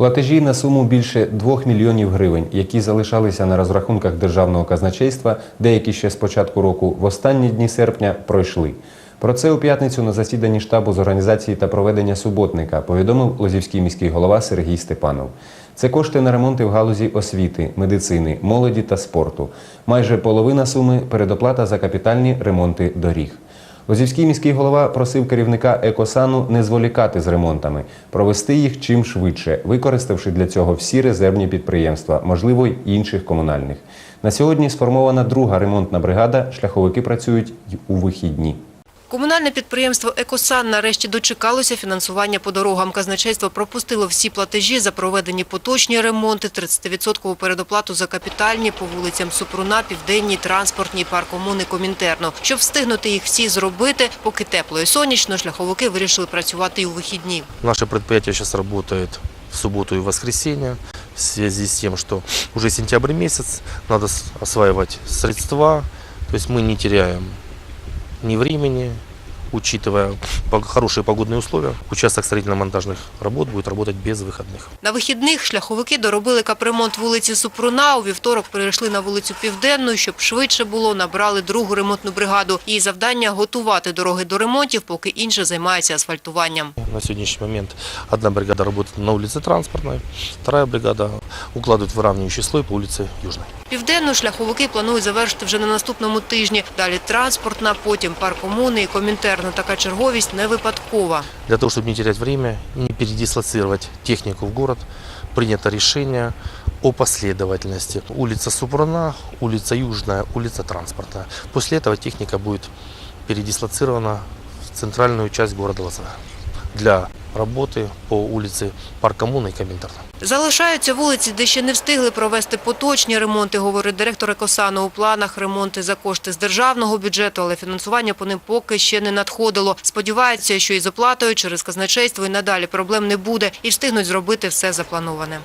Платежі на суму більше 2 мільйонів гривень, які залишалися на розрахунках державного казначейства, деякі ще з початку року, в останні дні серпня пройшли. Про це у п'ятницю на засіданні штабу з організації та проведення суботника повідомив Лозівський міський голова Сергій Степанов. Це кошти на ремонти в галузі освіти, медицини, молоді та спорту. Майже половина суми передоплата за капітальні ремонти доріг. Лозівський міський голова просив керівника Екосану не зволікати з ремонтами, провести їх чим швидше, використавши для цього всі резервні підприємства, можливо, й інших комунальних. На сьогодні сформована друга ремонтна бригада. Шляховики працюють у вихідні. Комунальне підприємство «Екосан» нарешті дочекалося фінансування по дорогам. Казначейство пропустило всі платежі за проведені поточні ремонти, 30% передоплату за капітальні по вулицям Супруна, Південній, Транспортній, Паркомуни, Комінтерно. Щоб встигнути їх всі зробити, поки тепло і сонячно, шляховики вирішили працювати й у вихідні. Наше предприятие сейчас работает в субботу и воскресенье в связи с тем, что уже сентябрь месяц, надо осваивать средства, то есть мы не теряем ни времени, учитывая по- хорошие погодные условия, участок строительно-монтажных работ будет работать без выходных. На вихідних шляховики доробили капремонт вулиці Супруна. У вівторок перейшли на вулицю Південну. Щоб швидше було, набрали другу ремонтну бригаду. Її завдання – готувати дороги до ремонтів, поки інша займається асфальтуванням. На сегодняшний момент одна бригада работает на улице Транспортной, вторая бригада укладывает выравнивающий слой по улице Южной. Південну шляховики планують завершити вже на наступному тижні. Далі транспортна, потім паркомуни і комінтерно. Така черговість не випадкова. Для того, чтобы не терять время, не передислоцировать технику в город, принято решение о последовательности. Улица Супруна, улица Южная, улица Транспортная. После этого техника будет передислоцирована в центральную часть города Лозовая для работы по вулиці Паркомуна і Коминтерна. Залишаються вулиці, де ще не встигли провести поточні ремонти, говорить директор Екосану. У планах ремонти за кошти з державного бюджету, але фінансування по ним поки ще не надходило. Сподіваються, що із оплатою через казначейство і надалі проблем не буде і встигнуть зробити все заплановане.